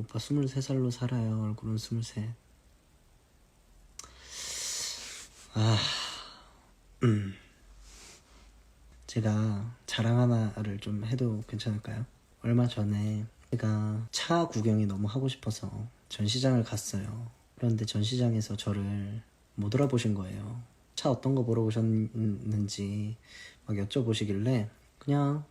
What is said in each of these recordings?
오빠 23살로 살아요. 얼굴은 23. 아, 음. 제가 자랑 하나를 좀 해도 괜찮을까요? 얼마 전에 제가 차 구경이 너무 하고 싶어서 전시장을 갔어요. 그런데 전시장에서 저를 못 알아보신 거예요. 차 어떤 거 보러 오셨는지 막 여쭤보시길래 그냥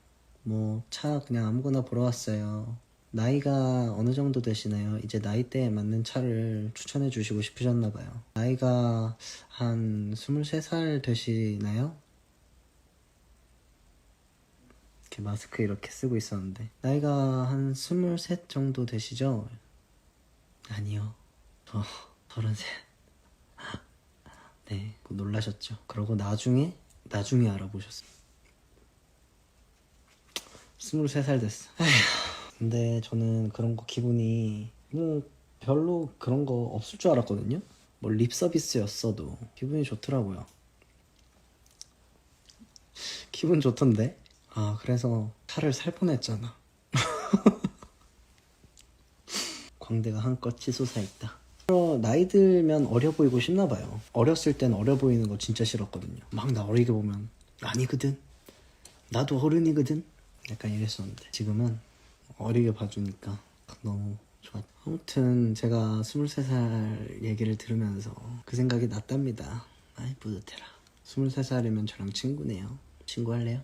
뭐 차 그냥 아무거나 보러 왔어요. 나이가 어느 정도 되시나요? 이제 나이대에 맞는 차를 추천해 주시고 싶으셨나 봐요. 나이가 한 23살 되시나요? 이렇게 마스크 이렇게 쓰고 있었는데 나이가 한 23 정도 되시죠? 아니요. 저 33. 네, 놀라셨죠. 그러고 나중에 나중에 알아보셨어요. 23살 됐어. 에휴. 근데 저는 그런 거 기분이 뭐 별로 그런 거 없을 줄 알았거든요. 뭐 립 서비스였어도 기분이 좋더라고요. 기분 좋던데? 아, 그래서 차를 살 뻔했잖아. 광대가 한껏 치솟아 있다. 어, 나이 들면 어려 보이고 싶나 봐요. 어렸을 땐 어려 보이는 거 진짜 싫었거든요. 막 나 어리게 보면 아니거든. 나도 어른이거든. 약간 이랬었는데 지금은 어리게 봐주니까 너무 좋았. 아무튼 제가 23살 얘기를 들으면서 그 생각이 났답니다. 아이 뿌듯해라. 23살이면 저랑 친구네요. 친구 할래요?